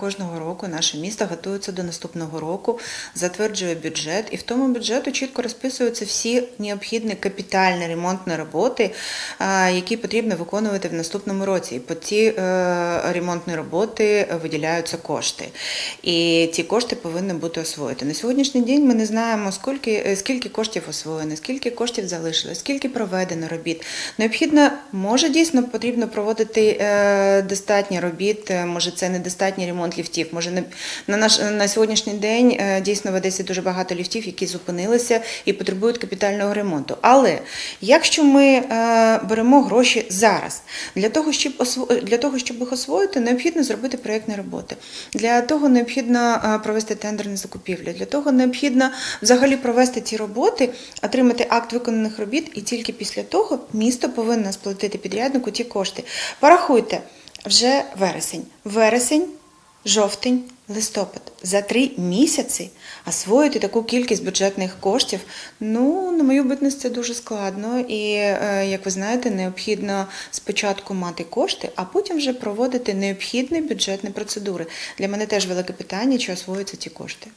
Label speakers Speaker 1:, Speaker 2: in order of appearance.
Speaker 1: кожного року наше місто готується до наступного року, затверджує бюджет, і в тому бюджету чітко розписуються всі необхідні капітальні ремонтні роботи, е, які потрібно виконувати в наступному році. І по ці е, ремонтні роботи виділяються кошти. І ці кошти повинні бути освоїти. На сьогоднішній день ми не знаємо, скільки, е, скільки коштів освоєно, скільки коштів залишилось, скільки проведено робіт. Необхідно, може дійсно потрібно проводити достатньо робіт, може це недостатній ремонт ліфтів. Може не на наш на сьогоднішній день е, дійсно в Одесі дуже багато ліфтів, які зупинилися і потребують капітального ремонту. Але якщо ми е, беремо гроші зараз для того, щоб для того, щоб їх освоїти, необхідно зробити проєктні роботи. Для того необхідно е, провести тендерні закупівлі. Для того необхідно взагалі провести ці роботи, отримати акт виконаних робіт, і тільки після того місто повинно сплатити підряднику ті кошти. Порахуйте вже вересень. Вересень, жовтень, листопад. За три місяці освоїти таку кількість бюджетних коштів, ну, на мою битність, це дуже складно. І, е, як ви знаєте, необхідно спочатку мати кошти, а потім вже проводити необхідні бюджетні процедури. Для мене теж велике питання, чи освоюються ці кошти.